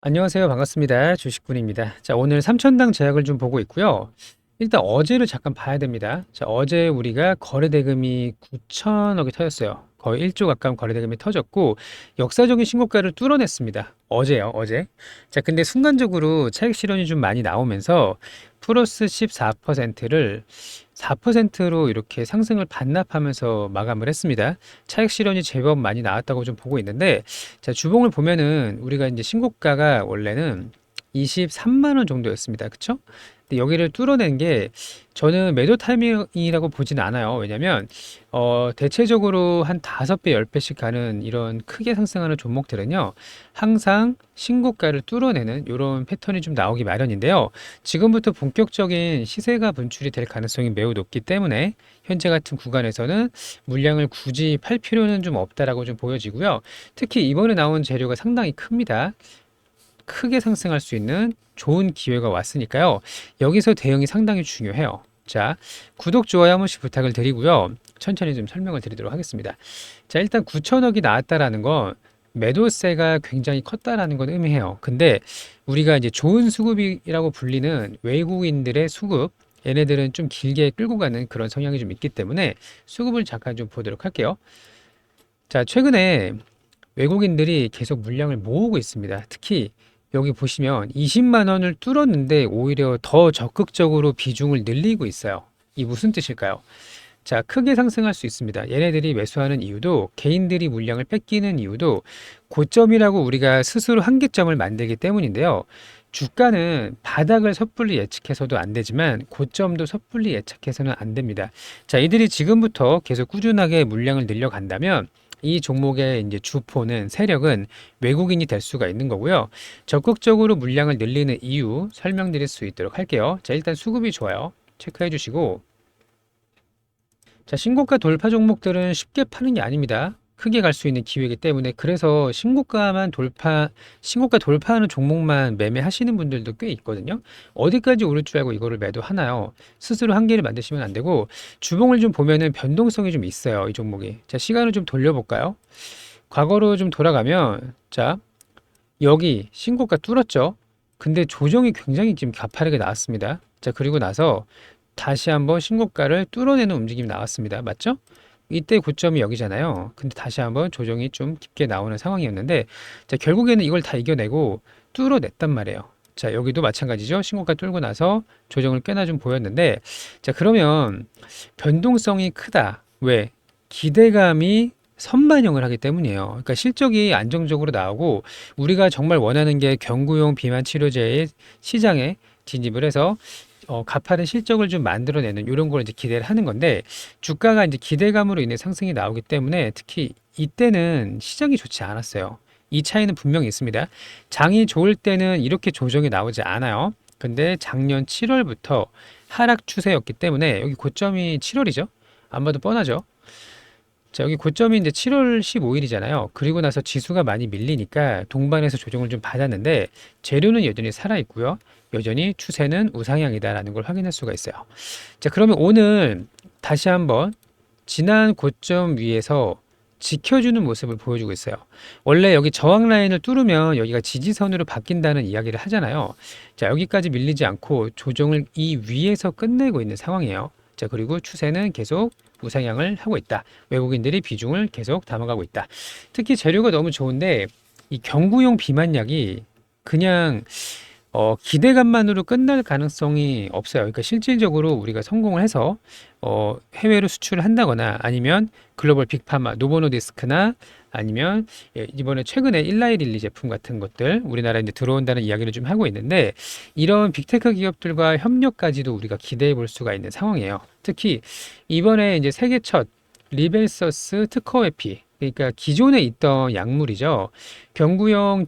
안녕하세요. 반갑습니다. 주식군입니다. 자, 오늘 3천당 제약을 좀 보고 있고요. 일단 어제를 잠깐 봐야 됩니다. 자, 어제 우리가 거래 대금이 9천억이 터졌어요. 거의 1조 가까운 거래 대금이 터졌고 역사적인 신고가를 뚫어냈습니다. 어제요, 어제. 자, 근데 순간적으로 차익 실현이 좀 많이 나오면서 플러스 14%를 4%로 이렇게 상승을 반납하면서 마감을 했습니다. 차익 실현이 제법 많이 나왔다고 좀 보고 있는데 자, 주봉을 보면은 우리가 이제 신고가가 원래는 23만 원 정도였습니다. 그쵸? 근데 여기를 뚫어낸 게 저는 매도 타이밍이라고 보진 않아요. 왜냐면 어, 대체적으로 한 5배, 10배씩 가는 이런 크게 상승하는 종목들은요. 항상 신고가를 뚫어내는 이런 패턴이 좀 나오기 마련인데요. 지금부터 본격적인 시세가 분출이 될 가능성이 매우 높기 때문에 현재 같은 구간에서는 물량을 굳이 팔 필요는 좀 없다라고 좀 보여지고요. 특히 이번에 나온 재료가 상당히 큽니다. 크게 상승할 수 있는 좋은 기회가 왔으니까요. 여기서 대응이 상당히 중요해요. 자, 구독, 좋아요 한 번씩 부탁을 드리고요. 천천히 좀 설명을 드리도록 하겠습니다. 자, 일단 9천억이 나왔다라는 건 매도세가 굉장히 컸다라는 건 의미해요. 근데 우리가 이제 좋은 수급이라고 불리는 외국인들의 수급, 얘네들은 좀 길게 끌고 가는 그런 성향이 좀 있기 때문에 수급을 잠깐 좀 보도록 할게요. 자, 최근에 외국인들이 계속 물량을 모으고 있습니다. 특히 여기 보시면 20만 원을 뚫었는데 오히려 더 적극적으로 비중을 늘리고 있어요. 이 무슨 뜻일까요? 자, 크게 상승할 수 있습니다. 얘네들이 매수하는 이유도 개인들이 물량을 뺏기는 이유도 고점이라고 우리가 스스로 한계점을 만들기 때문인데요. 주가는 바닥을 섣불리 예측해서도 안 되지만 고점도 섣불리 예측해서는 안 됩니다. 자, 이들이 지금부터 계속 꾸준하게 물량을 늘려간다면 이 종목의 이제 주포는 세력은 외국인이 될 수가 있는 거고요. 적극적으로 물량을 늘리는 이유 설명드릴 수 있도록 할게요. 자, 일단 수급이 좋아요. 체크해 주시고 자, 신고가 돌파 종목들은 쉽게 파는 게 아닙니다. 크게 갈 수 있는 기회이기 때문에 그래서 신고가만 돌파 신고가 돌파하는 종목만 매매하시는 분들도 꽤 있거든요. 어디까지 오를 줄 알고 이거를 매도하나요? 스스로 한계를 만드시면 안 되고 주봉을 좀 보면은 변동성이 좀 있어요. 이 종목이. 자, 시간을 좀 돌려볼까요? 과거로 좀 돌아가면 자, 여기 신고가 뚫었죠. 근데 조정이 굉장히 지금 가파르게 나왔습니다. 자, 그리고 나서 다시 한번 신고가를 뚫어내는 움직임이 나왔습니다. 맞죠? 이때 고점이 여기잖아요. 근데 다시 한번 조정이 좀 깊게 나오는 상황이었는데, 자, 결국에는 이걸 다 이겨내고 뚫어냈단 말이에요. 자, 여기도 마찬가지죠. 신고가 뚫고 나서 조정을 꽤나 좀 보였는데, 자, 그러면 변동성이 크다. 왜? 기대감이 선반영을 하기 때문이에요. 그러니까 실적이 안정적으로 나오고 우리가 정말 원하는 게 경구용 비만 치료제의 시장에 진입을 해서 어, 가파른 실적을 좀 만들어내는 이런 걸 이제 기대를 하는 건데 주가가 이제 기대감으로 인해 상승이 나오기 때문에 특히 이때는 시장이 좋지 않았어요. 이 차이는 분명히 있습니다. 장이 좋을 때는 이렇게 조정이 나오지 않아요. 근데 작년 7월부터 하락 추세였기 때문에 여기 고점이 7월이죠. 안 봐도 뻔하죠. 자, 여기 고점이 이제 7월 15일이잖아요. 그리고 나서 지수가 많이 밀리니까 동반해서 조정을 좀 받았는데 재료는 여전히 살아 있고요. 여전히 추세는 우상향이다라는 걸 확인할 수가 있어요. 자, 그러면 오늘 다시 한번 지난 고점 위에서 지켜주는 모습을 보여주고 있어요. 원래 여기 저항 라인을 뚫으면 여기가 지지선으로 바뀐다는 이야기를 하잖아요. 자, 여기까지 밀리지 않고 조정을 이 위에서 끝내고 있는 상황이에요. 자, 그리고 추세는 계속 우상향을 하고 있다. 외국인들이 비중을 계속 담아가고 있다. 특히 재료가 너무 좋은데 이 경구용 비만약이 그냥 어, 기대감만으로 끝날 가능성이 없어요. 그러니까 실질적으로 우리가 성공을 해서 어, 해외로 수출을 한다거나 아니면 글로벌 빅파마, 노보노디스크나 아니면 예, 이번에 최근에 일라이릴리 제품 같은 것들 우리나라에 이제 들어온다는 이야기를 좀 하고 있는데 이런 빅테크 기업들과 협력까지도 우리가 기대해 볼 수가 있는 상황이에요. 특히 이번에 이제 세계 첫 리벨서스 특허 회피 그러니까 기존에 있던 약물이죠. 경구용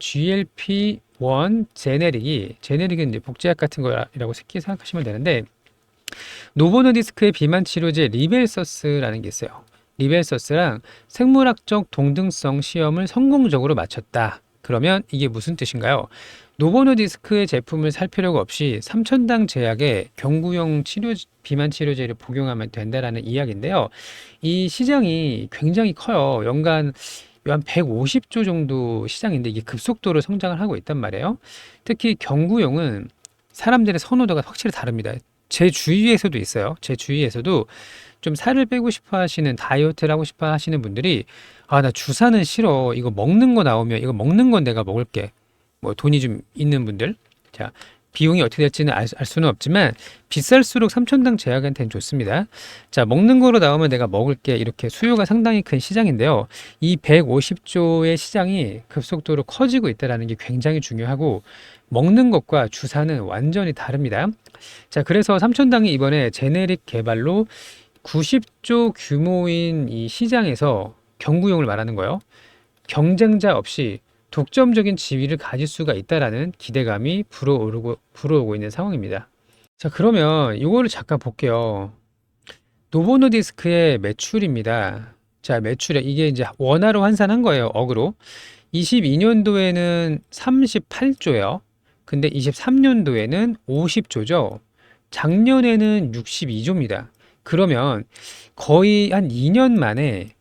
GLP-1 제네릭이 제네릭은 이제 복제약 같은 거라고 쉽게 생각하시면 되는데 노보노디스크의 비만 치료제 리벨서스라는 게 있어요. 리벨서스랑 생물학적 동등성 시험을 성공적으로 마쳤다. 그러면 이게 무슨 뜻인가요? 노보노디스크의 제품을 살 필요가 없이 3천당 제약의 경구용 치료 비만 치료제를 복용하면 된다라는 이야기인데요. 이 시장이 굉장히 커요. 연간 한 150조 정도 시장인데 이게 급속도로 성장을 하고 있단 말이에요. 특히 경구용은 사람들의 선호도가 확실히 다릅니다. 제 주위에서도 있어요. 제 주위에서도 좀 살을 빼고 싶어 하시는 다이어트를 하고 싶어 하시는 분들이 아, 나 주사는 싫어. 이거 먹는 거 나오면 이거 먹는 건 내가 먹을게. 뭐 돈이 좀 있는 분들. 자, 비용이 어떻게 될지는 알, 알 수는 없지만 비쌀수록 삼천당 제약한테는 좋습니다. 자, 먹는 거로 나오면 내가 먹을 게. 이렇게 수요가 상당히 큰 시장인데요. 이 150조의 시장이 급속도로 커지고 있다는 게 굉장히 중요하고 먹는 것과 주사는 완전히 다릅니다. 자, 그래서 삼천당이 이번에 제네릭 개발로 90조 규모인 이 시장에서 경구용을 말하는 거예요. 경쟁자 없이 독점적인 지위를 가질 수가 있다라는 기대감이 불어오르고 불어오고 있는 상황입니다. 자, 그러면 이거를 잠깐 볼게요. 노보노디스크의 매출입니다. 자, 매출에 이게 이제 원화로 환산한 거예요. 억으로. 22년도에는 38조예요. 근데 23년도에는 50조죠. 작년에는 62조입니다. 그러면 거의 한 2년 만에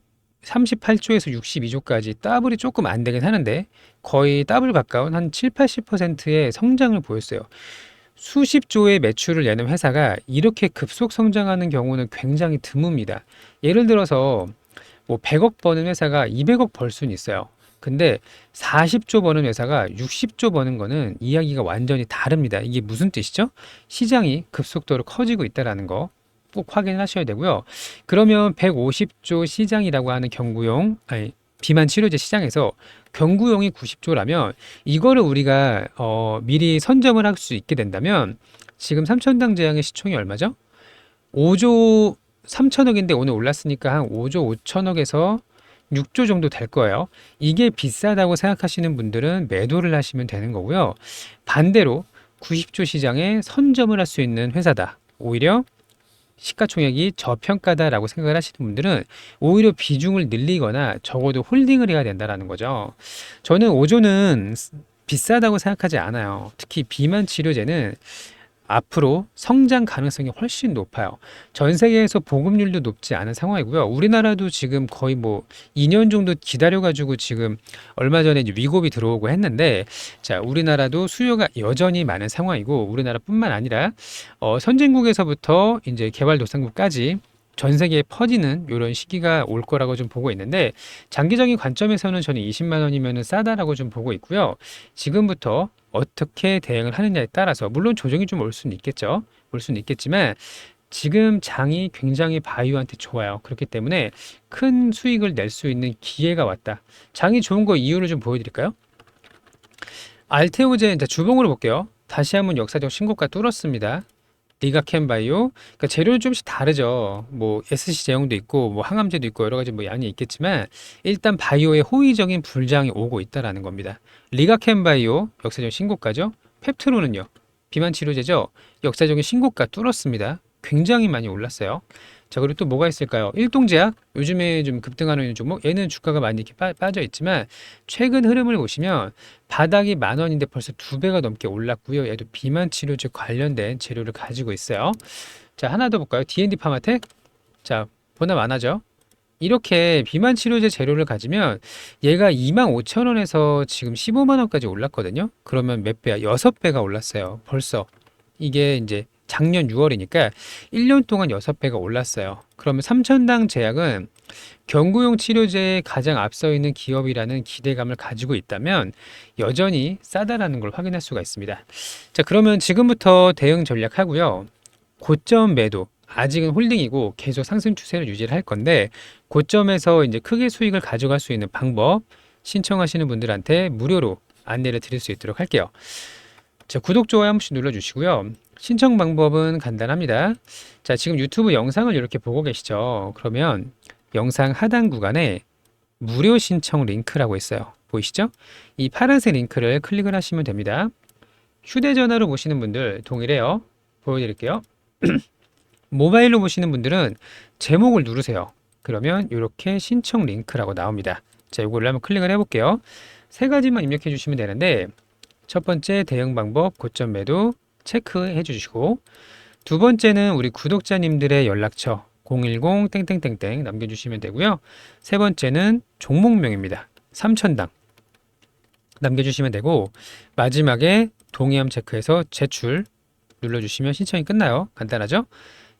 38조에서 62조까지 더블이 조금 안 되긴 하는데 거의 더블 가까운 한 7, 80%의 성장을 보였어요. 수십 조의 매출을 내는 회사가 이렇게 급속 성장하는 경우는 굉장히 드뭅니다. 예를 들어서 뭐 100억 버는 회사가 200억 벌 수는 있어요. 근데 40조 버는 회사가 60조 버는 거는 이야기가 완전히 다릅니다. 이게 무슨 뜻이죠? 시장이 급속도로 커지고 있다라는 거. 꼭 확인을 하셔야 되고요. 그러면 150조 시장이라고 하는 경구용, 아니, 비만 치료제 시장에서 경구용이 90조라면 이거를 우리가 어, 미리 선점을 할 수 있게 된다면 지금 삼천당 제약의 시총이 얼마죠? 5조 3천억인데 오늘 올랐으니까 한 5조 5천억에서 6조 정도 될 거예요. 이게 비싸다고 생각하시는 분들은 매도를 하시면 되는 거고요. 반대로 90조 시장에 선점을 할 수 있는 회사다. 오히려 시가총액이 저평가다라고 생각을 하시는 분들은 오히려 비중을 늘리거나 적어도 홀딩을 해야 된다라는 거죠. 저는 5조는 비싸다고 생각하지 않아요. 특히 비만 치료제는 앞으로 성장 가능성이 훨씬 높아요. 전 세계에서 보급률도 높지 않은 상황이고요. 우리나라도 지금 거의 뭐 2년 정도 기다려가지고 지금 얼마 전에 위급이 들어오고 했는데, 자, 우리나라도 수요가 여전히 많은 상황이고, 우리나라뿐만 아니라, 어, 선진국에서부터 이제 개발도상국까지 전 세계에 퍼지는 이런 시기가 올 거라고 좀 보고 있는데 장기적인 관점에서는 저는 20만 원이면 싸다라고 좀 보고 있고요. 지금부터 어떻게 대응을 하느냐에 따라서 물론 조정이 좀 올 수는 있겠죠. 올 수는 있겠지만 지금 장이 굉장히 바이오한테 좋아요. 그렇기 때문에 큰 수익을 낼 수 있는 기회가 왔다. 장이 좋은 거 이유를 좀 보여드릴까요? 알테오젠 주봉으로 볼게요. 다시 한번 역사적 신고가 뚫었습니다. 리가 캔바이오 그러니까 재료는 좀씩 다르죠. 뭐 SC 제형도 있고 뭐 항암제도 있고 여러 가지 뭐 양이 있겠지만 일단 바이오의 호의적인 불장이 오고 있다라는 겁니다. 리가 캔바이오 역사적 신고가죠. 펩트로는요. 비만 치료제죠. 역사적인 신고가 뚫었습니다. 굉장히 많이 올랐어요. 자, 그리고 또 뭐가 있을까요? 일동제약, 요즘에 좀 급등하는 종목, 얘는 주가가 많이 이렇게 빠, 빠져 있지만, 최근 흐름을 보시면, 바닥이 만 원인데 벌써 두 배가 넘게 올랐고요. 얘도 비만 치료제 관련된 재료를 가지고 있어요. 자, 하나 더 볼까요? D&D 파마텍. 자, 보나 많아죠? 이렇게 비만 치료제 재료를 가지면 얘가 2만 5천 원에서 지금 15만 원까지 올랐거든요. 그러면 몇 배야? 6배가 올랐어요. 벌써. 이게 이제 작년 6월이니까 1년 동안 6배가 올랐어요. 그러면 삼천당 제약은 경구용 치료제에 가장 앞서 있는 기업이라는 기대감을 가지고 있다면 여전히 싸다라는 걸 확인할 수가 있습니다. 자, 그러면 지금부터 대응 전략하고요. 고점 매도. 아직은 홀딩이고 계속 상승 추세를 유지를 할 건데 고점에서 이제 크게 수익을 가져갈 수 있는 방법 신청하시는 분들한테 무료로 안내를 드릴 수 있도록 할게요. 자, 구독, 좋아요 한 번씩 눌러주시고요. 신청 방법은 간단합니다. 자, 지금 유튜브 영상을 이렇게 보고 계시죠? 그러면 영상 하단 구간에 무료 신청 링크라고 있어요. 보이시죠? 이 파란색 링크를 클릭을 하시면 됩니다. 휴대전화로 보시는 분들 동일해요. 보여드릴게요. 모바일로 보시는 분들은 제목을 누르세요. 그러면 이렇게 신청 링크라고 나옵니다. 자, 이거를 한번 클릭을 해볼게요. 세 가지만 입력해 주시면 되는데 첫 번째 대응 방법 고점 매도 체크해 주시고 두 번째는 우리 구독자님들의 연락처 010 땡땡땡땡 남겨주시면 되고요. 세 번째는 종목명입니다. 3천당 남겨주시면 되고 마지막에 동의함 체크해서 제출 눌러주시면 신청이 끝나요. 간단하죠?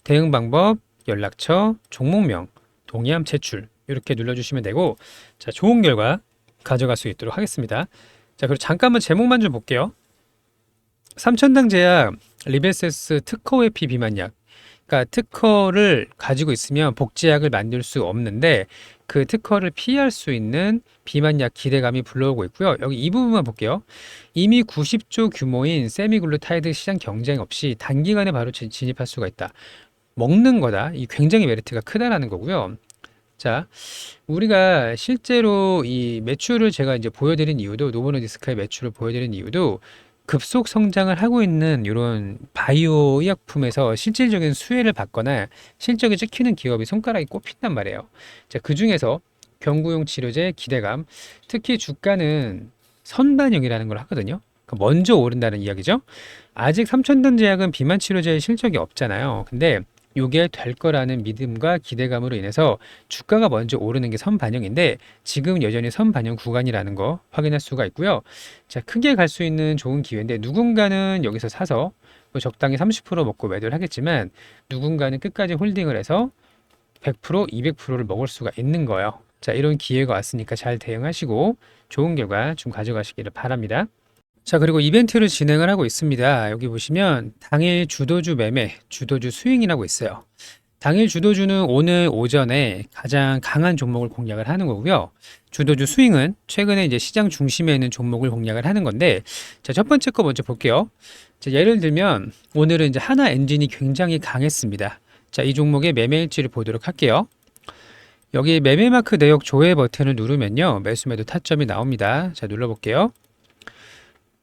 대응 방법, 연락처, 종목명, 동의함 제출 이렇게 눌러주시면 되고 자 좋은 결과 가져갈 수 있도록 하겠습니다. 자 그리고 잠깐만 제목만 좀 볼게요. 삼천당 제약 리베세스 특허 회피 비만약 그러니까 특허를 가지고 있으면 복제약을 만들 수 없는데 그 특허를 피할 수 있는 비만약 기대감이 불러오고 있고요. 여기 이 부분만 볼게요. 이미 90조 규모인 세미글루타이드 시장 경쟁 없이 단기간에 바로 진- 진입할 수가 있다. 먹는 거다. 이 굉장히 메리트가 크다라는 거고요. 자, 우리가 실제로 이 매출을 제가 이제 보여드린 이유도 노보노디스크의 매출을 보여드린 이유도 급속 성장을 하고 있는 이런 바이오 의약품에서 실질적인 수혜를 받거나 실적이 찍히는 기업이 손가락이 꼽힌단 말이에요. 자, 그 중에서 경구용 치료제 기대감, 특히 주가는 선반영이라는 걸 하거든요. 그러니까 먼저 오른다는 이야기죠. 아직 삼천단 제약은 비만 치료제의 실적이 없잖아요. 근데 이게 될 거라는 믿음과 기대감으로 인해서 주가가 먼저 오르는 게 선반영인데 지금 여전히 선반영 구간이라는 거 확인할 수가 있고요. 자, 크게 갈 수 있는 좋은 기회인데 누군가는 여기서 사서 뭐 적당히 30% 먹고 매도를 하겠지만 누군가는 끝까지 홀딩을 해서 100%, 200%를 먹을 수가 있는 거예요. 자, 이런 기회가 왔으니까 잘 대응하시고 좋은 결과 좀 가져가시기를 바랍니다. 자, 그리고 이벤트를 진행을 하고 있습니다. 여기 보시면 당일 주도주 매매, 주도주 스윙이라고 있어요. 당일 주도주는 오늘 오전에 가장 강한 종목을 공략을 하는 거고요. 주도주 스윙은 최근에 이제 시장 중심에 있는 종목을 공략을 하는 건데, 자, 첫 번째 거 먼저 볼게요. 자, 예를 들면 오늘은 이제 하나 엔진이 굉장히 강했습니다. 자, 이 종목의 매매 일지를 보도록 할게요. 여기 매매 마크 내역 조회 버튼을 누르면요. 매수 매도 타점이 나옵니다. 자, 눌러볼게요.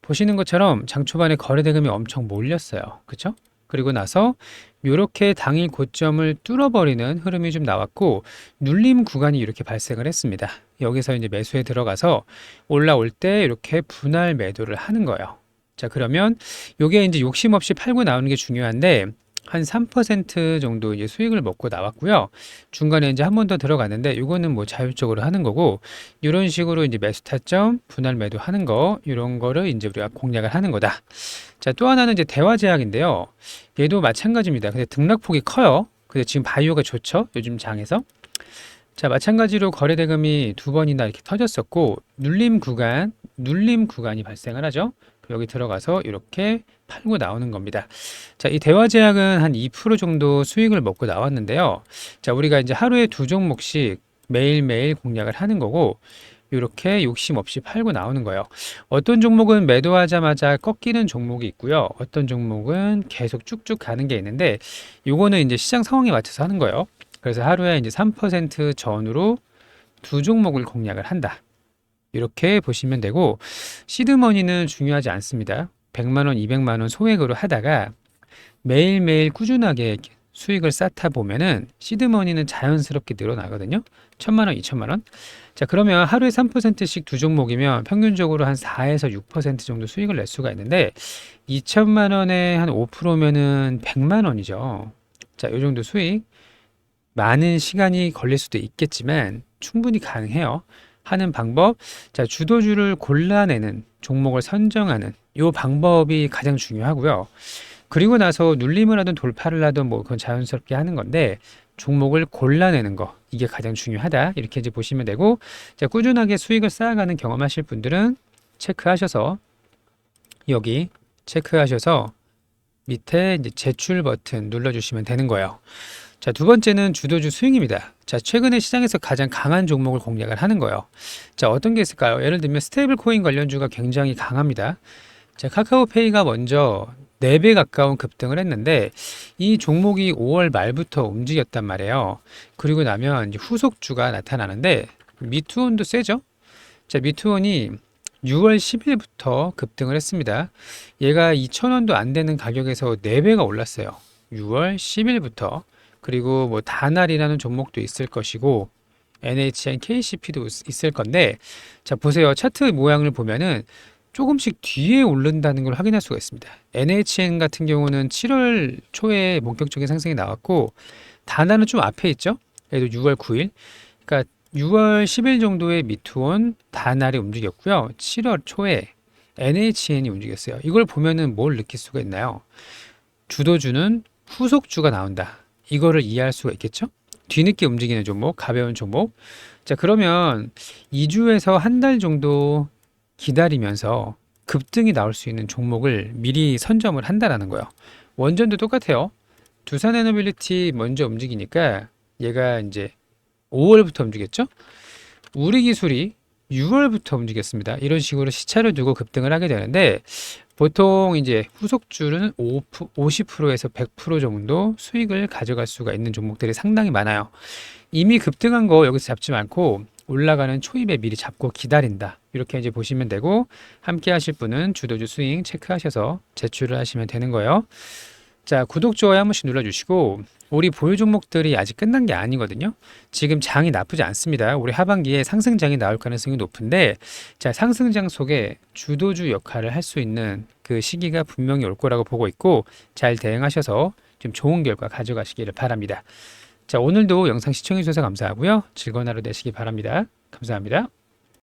보시는 것처럼 장 초반에 거래 대금이 엄청 몰렸어요. 그쵸? 그리고 나서 이렇게 당일 고점을 뚫어버리는 흐름이 좀 나왔고 눌림 구간이 이렇게 발생을 했습니다. 여기서 이제 매수에 들어가서 올라올 때 이렇게 분할 매도를 하는 거예요. 자 그러면 이게 이제 욕심 없이 팔고 나오는 게 중요한데 한 3% 정도 이제 수익을 먹고 나왔고요. 중간에 이제 한 번 더 들어갔는데 이거는 뭐 자율적으로 하는 거고 이런 식으로 이제 매수 타점, 분할 매도 하는 거 이런 거를 이제 우리가 공략을 하는 거다. 자, 또 하나는 이제 대화 제약인데요. 얘도 마찬가지입니다. 근데 등락폭이 커요. 근데 지금 바이오가 좋죠. 요즘 장에서. 자, 마찬가지로 거래 대금이 두 번이나 이렇게 터졌었고 눌림 구간, 눌림 구간이 발생을 하죠. 여기 들어가서 이렇게 팔고 나오는 겁니다. 자, 이 대화 제약은 한 2% 정도 수익을 먹고 나왔는데요. 자, 우리가 이제 하루에 두 종목씩 매일매일 공략을 하는 거고, 이렇게 욕심 없이 팔고 나오는 거예요. 어떤 종목은 매도하자마자 꺾이는 종목이 있고요. 어떤 종목은 계속 쭉쭉 가는 게 있는데, 요거는 이제 시장 상황에 맞춰서 하는 거예요. 그래서 하루에 이제 3% 전후로 두 종목을 공략을 한다. 이렇게 보시면 되고, 시드머니는 중요하지 않습니다. 100만 원, 200만 원 소액으로 하다가 매일매일 꾸준하게 수익을 쌓다 보면은 시드머니는 자연스럽게 늘어나거든요. 1000만 원, 2000만 원. 자, 그러면 하루에 3%씩 두 종목이면 평균적으로 한 4에서 6% 정도 수익을 낼 수가 있는데 2천만 원에 한 5%면은 100만 원이죠. 자, 요 정도 수익 많은 시간이 걸릴 수도 있겠지만 충분히 가능해요. 하는 방법. 자, 주도주를 골라내는 종목을 선정하는 요 방법이 가장 중요하고요. 그리고 나서 눌림을 하든 돌파를 하든 뭐 그건 자연스럽게 하는 건데 종목을 골라내는 거 이게 가장 중요하다 이렇게 이제 보시면 되고 자 꾸준하게 수익을 쌓아가는 경험하실 분들은 체크하셔서 여기 체크하셔서 밑에 이제 제출 버튼 눌러주시면 되는 거예요. 자, 두 번째는 주도주 스윙입니다. 자, 최근에 시장에서 가장 강한 종목을 공략을 하는 거예요. 자, 어떤 게 있을까요? 예를 들면 스테이블 코인 관련주가 굉장히 강합니다. 자, 카카오페이가 먼저 4배 가까운 급등을 했는데 이 종목이 5월 말부터 움직였단 말이에요. 그리고 나면 후속주가 나타나는데 미투온도 세죠? 자, 미투온이 6월 10일부터 급등을 했습니다. 얘가 2,000원도 안 되는 가격에서 4배가 올랐어요. 6월 10일부터. 그리고 뭐 다날이라는 종목도 있을 것이고 NHN KCP도 있을 건데 자 보세요 차트 모양을 보면은 조금씩 뒤에 오른다는 걸 확인할 수가 있습니다. NHN 같은 경우는 7월 초에 본격적인 상승이 나왔고 다나는 좀 앞에 있죠. 얘도 6월 9일. 그러니까 6월 10일 정도에 미투온 다날이 움직였고요. 7월 초에 NHN이 움직였어요. 이걸 보면은 뭘 느낄 수가 있나요? 주도주는 후속주가 나온다. 이거를 이해할 수가 있겠죠? 뒤늦게 움직이는 종목, 가벼운 종목. 자, 그러면 2주에서 한 달 정도 기다리면서 급등이 나올 수 있는 종목을 미리 선점을 한다라는 거예요. 원전도 똑같아요. 두산 에너빌리티 먼저 움직이니까 얘가 이제 5월부터 움직였죠. 우리 기술이 6월부터 움직였습니다. 이런 식으로 시차를 두고 급등을 하게 되는데 보통 이제 후속주는 5, 50%에서 100% 정도 수익을 가져갈 수가 있는 종목들이 상당히 많아요. 이미 급등한 거 여기서 잡지 않고 올라가는 초입에 미리 잡고 기다린다. 이렇게 이제 보시면 되고 함께 하실 분은 주도주 스윙 체크하셔서 제출을 하시면 되는 거예요. 자, 구독, 좋아요 한 번씩 눌러주시고 우리 보유 종목들이 아직 끝난 게 아니거든요. 지금 장이 나쁘지 않습니다. 우리 하반기에 상승장이 나올 가능성이 높은데 자, 상승장 속에 주도주 역할을 할 수 있는 그 시기가 분명히 올 거라고 보고 있고 잘 대응하셔서 좀 좋은 결과 가져가시기를 바랍니다. 자, 오늘도 영상 시청해 주셔서 감사하고요. 즐거운 하루 되시기 바랍니다. 감사합니다.